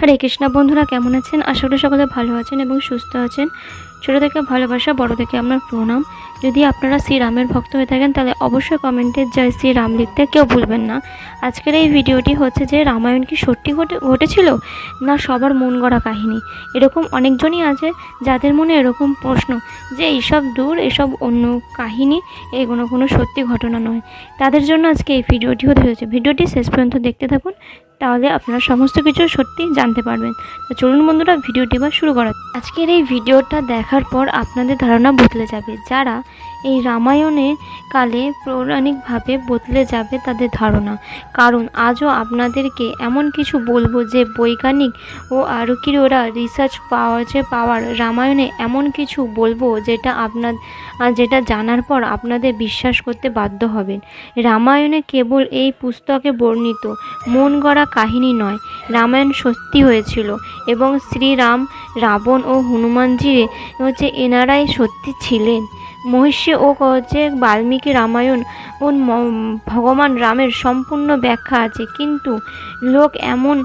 হরে কৃষ্ণা বন্ধুরা কেমন আছেন? আশা করি সকলে ভালো আছেন এবং সুস্থ আছেন। ছোটো থেকে ভালোবাসা, বড় থেকে আমার প্রণাম। যদি আপনারা শ্রীরামের ভক্ত হয়ে থাকেন, তাহলে অবশ্যই কমেন্টে জয় শ্রীরাম লিখতে কেউ ভুলবেন না। আজকের এই ভিডিওটি হচ্ছে যে রামায়ণ কি সত্যি ঘটে, ঘটেছিল, না সবার মন গড়া কাহিনী? এরকম অনেকজনই আছে যাদের মনে এরকম প্রশ্ন যে এইসব দূর, এসব অন্য কাহিনী এগুলো কোনো সত্যি ঘটনা নয়। তাদের জন্য আজকে এই ভিডিওটি হতে হয়েছে ভিডিওটি শেষ পর্যন্ত দেখতে থাকুন, তাহলে আপনারা সমস্ত কিছু সত্যি জানতে পারবেন। তো চলুন বন্ধুরা, ভিডিওটি এবার শুরু করা আজকের এই ভিডিওটা দেখার পর আপনাদের ধারণা বদলে যাবে। যারা এই রামায়ণের কালে পৌরাণিকভাবে বদলে যাবে তাদের ধারণা। কারণ আজও আপনাদেরকে এমন কিছু বলব যে বৈজ্ঞানিক ও আরকির ওরা রিসার্চ পাওয়ার যে পাওয়ার রামায়ণে এমন কিছু বলব যেটা আপনার যেটা জানার পর আপনাদের বিশ্বাস করতে বাধ্য হবেন। রামায়ণে কেবল এই পুস্তকে বর্ণিত মন গড়া কাহিনী নয়, রামায়ণ সত্যি হয়েছিল এবং শ্রীরাম, রাবণ ও হনুমানজি হচ্ছে এনারাই সত্যি ছিলেন। মহিষী ও যে বাল্মীকি রামায়ণ ও ভগবান রামের সম্পূর্ণ ব্যাখ্যা আছে। কিন্তু লোক এমন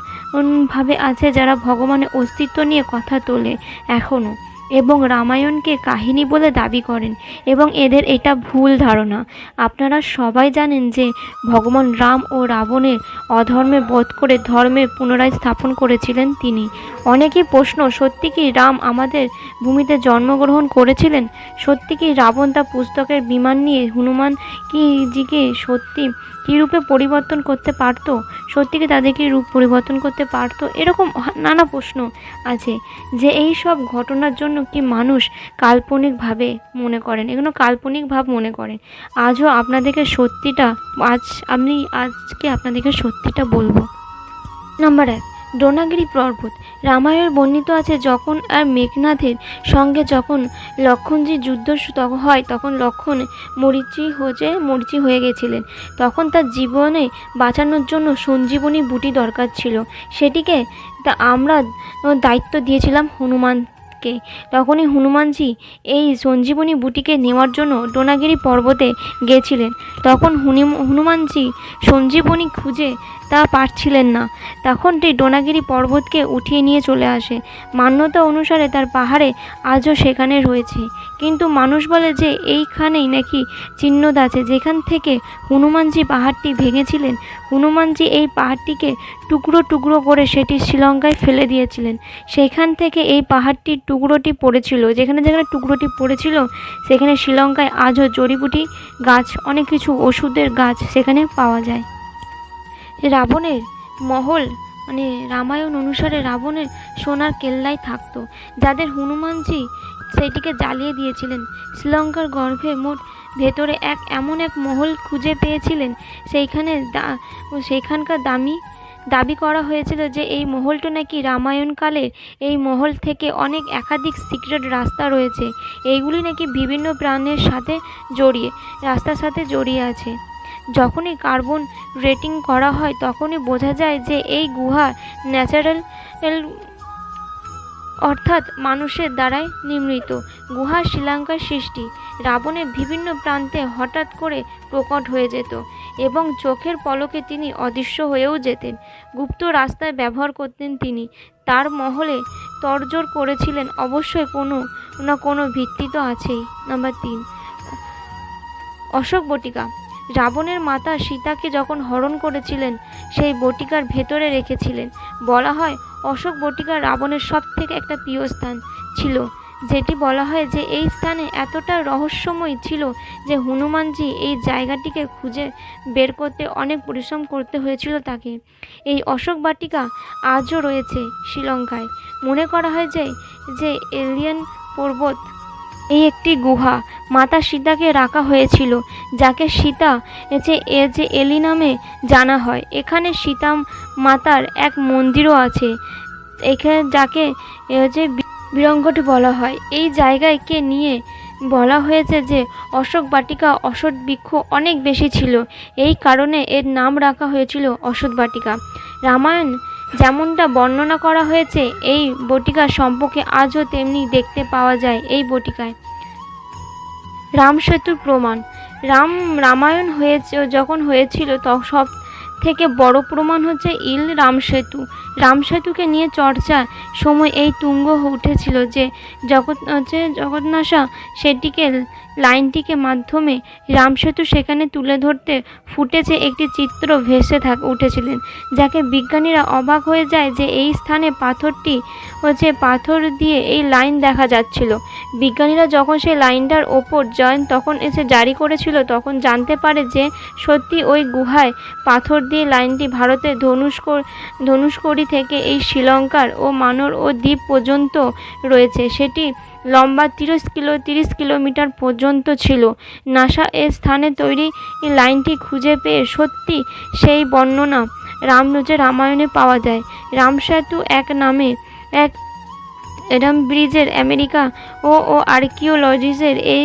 ভাবে আছে যারা ভগবানের অস্তিত্ব নিয়ে কথা তোলে এখনও এবং রামায়ণকে কাহিনী বলে দাবি করেন এবং এদের এটা ভুল ধারণা। আপনারা সবাই জানেন যে ভগবান রাম ও রাবণের অধর্মে বধ করে ধর্মের পুনরায় স্থাপন করেছিলেন তিনি। অনেকেই প্রশ্ন, সত্যি কি রাম আমাদের ভূমিতে জন্মগ্রহণ করেছিলেন? সত্যি কি রাবণ তা পুস্তকের বিমান নিয়ে হনুমান কি জিকে সত্যি কী রূপে পরিবর্তন করতে পারতো? সত্যি কি তাদেরকে রূপ পরিবর্তন করতে পারতো? এরকম নানা প্রশ্ন আছে যে এই সব ঘটনার জন্য কি মানুষ কাল্পনিকভাবে মনে করেন? এগুলো কাল্পনিক ভাব মনে করেন। আজও আপনাদেরকে সত্যিটা, আজ আমি আজকে আপনাদেরকে সত্যিটা বলব। নাম্বার এক দ্রোণাগিরি পর্বত। রামায়ণ বর্ণিত আছে, যখন আর মেঘনাথের সঙ্গে যখন লক্ষণজির যুদ্ধ হয়, তখন লক্ষণ মরিচি হয়ে মরিচি হয়ে গেছিলেন। তখন তার জীবনে বাঁচানোর জন্য সঞ্জীবনী বুটি দরকার ছিল। সেটিকে তা আমরা দায়িত্ব দিয়েছিলাম হনুমানকে তখনই হনুমানজি এই সঞ্জীবনী বুটিকে নেওয়ার জন্য ডোনাগিরি পর্বতে গেছিলেন। তখন হুনি- হনুমানজি সঞ্জীবনী খুঁজে তা পারছিলেন না। তখন টি ডোনাগিরি পর্বতকে উঠিয়ে নিয়ে চলে আসে। মান্যতা অনুসারে তার পাহাড়ে আজও সেখানে রয়েছে। কিন্তু মানুষ বলে যে এইখানেই নাকি চিহ্নদ আছে। যেখান থেকে হনুমানজি পাহাড়টি ভেঙেছিলেন, হনুমানজি এই পাহাড়টিকে টুকরো টুকরো করে সেটি শ্রীলঙ্কায় ফেলে দিয়েছিলেন। সেখান থেকে এই পাহাড়টির টুকরোটি পড়েছিল, যেখানে যেখানে টুকরোটি পড়েছিল, সেখানে শ্রীলঙ্কায় আজও জড়িবুটি গাছ, অনেক কিছু ওষুধের গাছ সেখানে পাওয়া যায়। রাবণের মহল মানে রামায়ণ অনুসারে রাবণের সোনার কেল্লায় থাকতো, যাদের হনুমানজি সেটিকে জ্বালিয়ে দিয়েছিলেন। শ্রীলঙ্কার গর্ভে মোট ভেতরে এক, এমন এক মহল খুঁজে পেয়েছিলেন, সেইখানে দা- সেইখানকার দামি দাবি করা হয়েছিল যে এই মহলটা নাকি রামায়ণকালে এই মহল থেকে অনেক একাধিক সিক্রেট রাস্তা রয়েছে। এইগুলি নাকি বিভিন্ন প্রাণের সাথে জড়িয়ে, রাস্তার সাথে জড়িয়ে আছে। যখনই কার্বন রেটিং করা হয়, তখনই বোঝা যায় যে এই গুহা ন্যাচারাল অর্থাৎ মানুষের দ্বারাই নির্মিত গুহা শ্রীলঙ্কার সৃষ্টি। রাবণের বিভিন্ন প্রান্তে হঠাৎ করে প্রকট হয়ে যেত এবং চোখের পলকে তিনি অদৃশ্য হয়েও যেতেন। গুপ্ত রাস্তায় ব্যবহার করতেন তিনি। তার মহলে তরজোর করেছিলেন অবশ্যই কোনো না কোনো ভিত্তি তো আছেই। নাম্বার তিন। অশোক বটিকা। রাবণের মাতা সীতাকে যখন হরণ করেছিলেন, সেই বটিকার ভেতরে রেখেছিলেন। বলা হয়, অশোক বটিকা রাবণের সব থেকে একটা প্রিয় স্থান ছিল, যেটি বলা হয় যে এই স্থানে এতটা রহস্যময় ছিল যে হনুমানজি এই জায়গাটিকে খুঁজে বের করতে অনেক পরিশ্রম করতে হয়েছিল তাকে। এই অশোক বাটিকা আজও রয়েছে শ্রীলঙ্কায়। মনে করা হয় যে যে এলিয়ান পর্বত এই একটি গুহা। মাতা সীতাকে রাখা হয়েছিল, যাকে সীতা যে এ যে এলি নামে জানা হয়। এখানে সীতা মাতার এক মন্দিরও আছে এখানে যাকে যে বিরঙ্গটি বলা হয়। এই জায়গায়কে নিয়ে বলা হয়েছে যে, অশোক বাটিকা, অশোক বৃক্ষ অনেক বেশি ছিল। এই কারণে এর নাম রাখা হয়েছিল অশোক বাটিকা। রামায়ণ যেমনটা বর্ণনা করা হয়েছে, এই বটিকা সম্পর্কে আজও তেমনি দেখতে পাওয়া যায় এই বটিকায়। রাম সেতুর প্রমাণ। রাম রামায়ণ হয়েছে, যখন হয়েছিল, তখন সব থেকে বড় প্রমাণ হচ্ছে ইল রাম সেতু রামসেতুকে নিয়ে চর্চা সময় এই তুঙ্গ উঠেছিল যে জগৎ হচ্ছে জগন্নাসা সেটিকে লাইনটিকে মাধ্যমে রামসেতু সেখানে তুলে ধরতে ফুটেছে একটি চিত্র ভেসে থাক, উঠেছিলেন, যাকে বিজ্ঞানীরা অবাক হয়ে যায় যে এই স্থানে পাথরটি হচ্ছে পাথর দিয়ে এই লাইন দেখা যাচ্ছিল। বিজ্ঞানীরা যখন সেই লাইনটার ওপর জয়েন তখন এসে জারি করেছিল, তখন জানতে পারে যে সত্যি ওই গুহায় পাথর দিয়ে লাইনটি ভারতের ধনুষ্কর ধনুষ্কড়ি থেকে এই শ্রীলঙ্কার ও মানর ও দ্বীপ পর্যন্ত রয়েছে। সেটি লম্বা তিরিশ কিলো, তিরিশ কিলোমিটার পর্যন্ত ছিল। নাসা এ স্থানে তৈরি লাইনটি খুঁজে পেয়ে সত্যি সেই বর্ণনা রামনুজে রামায়ণে পাওয়া যায়। রামসেতু এক নামে এক এডাম ব্রিজের আমেরিকা ও ও আর্কিওলজিসের এই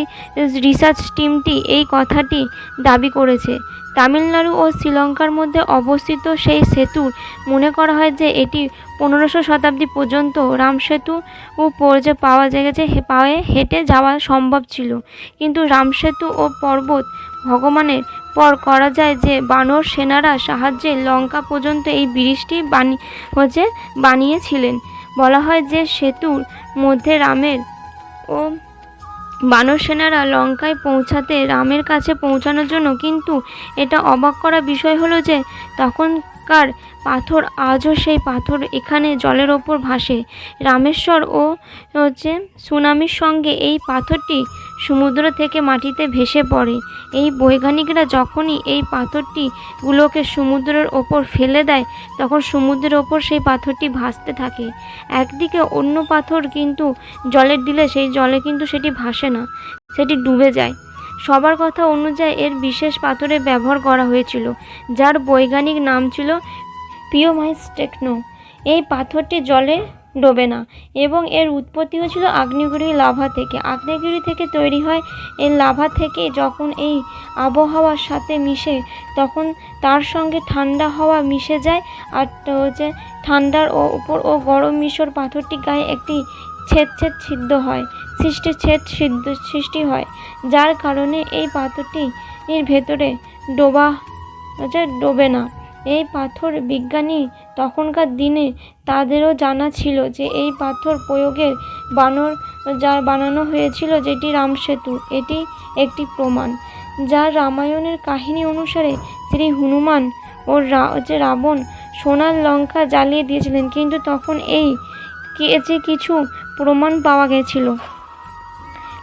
রিসার্চ টিমটি এই কথাটি দাবি করেছে। তামিলনাড়ু ও শ্রীলঙ্কার মধ্যে অবস্থিত সেই সেতু মনে করা হয় যে এটি পনেরোশো শতাব্দী পর্যন্ত রাম সেতু ও যে পাওয়া গেছে পায়ে হেঁটে যাওয়া সম্ভব ছিল। কিন্তু রাম সেতু ও পর্বত ভগবানের পর করা যায় যে বানর সেনারা সাহায্যে লঙ্কা পর্যন্ত এই ব্রিজটি বানি, হচ্ছে বানিয়েছিলেন। বলা হয় যে সেতুর মধ্যে রামের ও বানর সেনারা লঙ্কায় পৌঁছাতে রামের কাছে পৌঁছানোর জন্য, কিন্তু এটা অবাক করা বিষয় হলো যে তখনকার পাথর আজও সেই পাথর এখানে জলের ওপর ভাসে। রামেশ্বর ও হচ্ছে সুনামির সঙ্গে এই পাথরটি সমুদ্র থেকে মাটিতে ভেসে পড়ে। এই বৈজ্ঞানিকরা যখনই এই পাথরটি গুলোকে সমুদ্রের ওপর ফেলে দেয়, তখন সমুদ্রের ওপর সেই পাথরটি ভাসতে থাকে। একদিকে অন্য পাথর কিন্তু জলের দিলে, সেই জলে কিন্তু সেটি ভাসে না, সেটি ডুবে যায়। সবার কথা অনুযায়ী এর বিশেষ পাথরের ব্যবহার করা হয়েছিল, যার বৈজ্ঞানিক নাম ছিল পিওমাইস টেকনো। এই পাথরটি জলে ডোবে না। এবং এর উৎপত্তি হয়েছিল আগ্নেয়গিরি লাভা থেকে। আগ্নেয়গিরি থেকে তৈরি হয় এই লাভা থেকে যখন এই আবহাওয়ার সাথে মিশে, তখন তার সঙ্গে ঠান্ডা হাওয়া মিশে যায় আর হচ্ছে ঠান্ডার ও উপর ও গরম মিশর পাথরটি গায়ে একটি ছেদ ছেদ সিদ্ধ হয়, সৃষ্টি ছেদ সিদ্ধ সৃষ্টি হয়, যার কারণে এই পাথরটি ভেতরে ডোবা হচ্ছে ডোবে না। এই পাথর বিজ্ঞানী তখনকার দিনে তাদেরও জানা ছিল যে এই পাথর প্রয়োগের বানর যা বানানো হয়েছিল যেটি রামসেতু এটি একটি প্রমাণ যা রামায়ণের কাহিনী অনুসারে শ্রী হনুমান ও যে রাবণ সোনার লঙ্কা জ্বালিয়ে দিয়েছিলেন, কিন্তু তখন এই যে কিছু প্রমাণ পাওয়া গেছিল।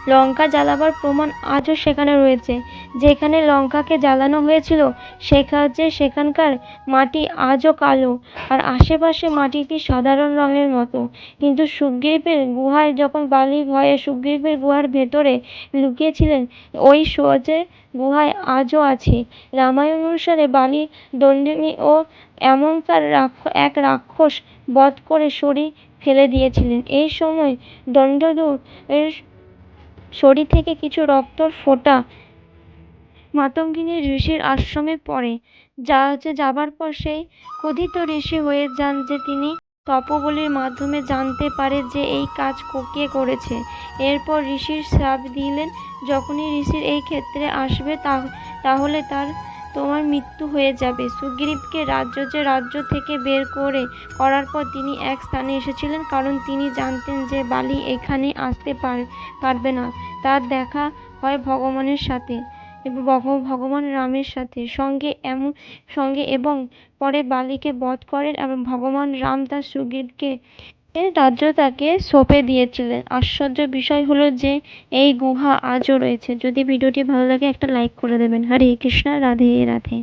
লঙ্কা জ্বালাবার প্রমাণ আজও সেখানে রয়েছে। যেখানে লঙ্কাকে জ্বালানো হয়েছিল, সেখানে সেখানকার মাটি আজও কালো। আর আশেপাশে মাটিটি সাধারণ রঙের মতো। কিন্তু সুগ্রীবের গুহায় যখন বালি ভয়ে সুগ্রীবের গুহার ভেতরে লুকিয়েছিলেন, ওই সোজে গুহায় আজও আছে। রামায়ণ অনুসারে বালি, দণ্ডিনী ও এমনকার এক রাক্ষস বধ করে শরীর ফেলে দিয়েছিলেন। এই সময় দণ্ডদূর এর শরীর থেকে কিছু রক্তর ফোঁটা মাতঙ্গিনী ঋষির আশ্রমে পড়ে। যা হচ্ছে যাবার পর সেই ক্ষুধিত ঋষি হয়ে যান যে তিনি তপবলির মাধ্যমে জানতে পারে যে এই কাজ কে করেছে। এরপর ঋষির শ্রাপ দিলেন, যখনই ঋষির এই ক্ষেত্রে আসবে তাহলে তার তোমার মৃত্যু হয়ে যাবে সুগ্রীবকে রাজ্য যে রাজ্য থেকে বের করে করার পর তিনি এক স্থানে এসেছিলেন, কারণ তিনি জানতেন যে বালি এখানে আসতে পারবে না। তার দেখা হয় ভগবানের সাথে। ভগবান রামের সাথে সঙ্গে এমন, সঙ্গে এবং পরে বালিকে বধ করেন এবং ভগবান রাম তার সুগ্রীবকে রাজ্য তাকে সঁপে দিয়েছিলেন। আশ্চর্য বিষয় হলো যে এই গুহা আজও রয়েছে। যদি ভিডিওটি ভালো লাগে একটা লাইক করে দেবেন। হরে কৃষ্ণ, রাধে রাধে।